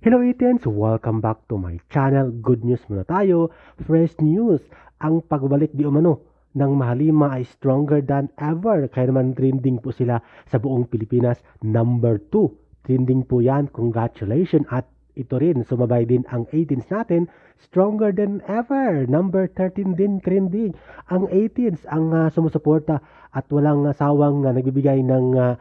Hello Etiens! Welcome back to my channel. Good news muna tayo. Fresh news. Ang pagbalik di umano ng Mahalima ay stronger than ever. Kaya naman trending po sila sa buong Pilipinas. Number 2. Trending po yan. Congratulations. At ito rin, sumabay din ang 18s natin. Stronger than ever. Number 13 din trending. Ang 18s ang uh, sumusuporta at walang sawang uh, nagbibigay ng uh,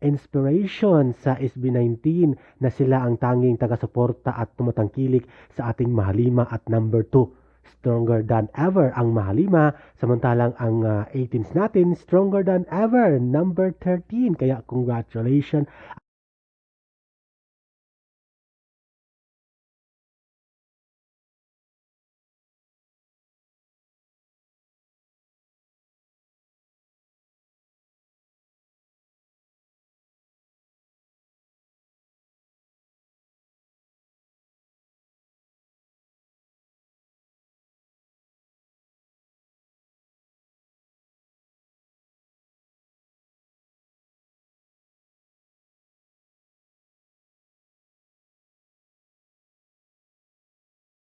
inspiration sa SB19 na sila ang tanging taga-suporta at tumatangkilik sa ating Mahalima at number 2 stronger than ever ang Mahalima samantalang ang uh, 18s natin stronger than ever number 13 kaya congratulations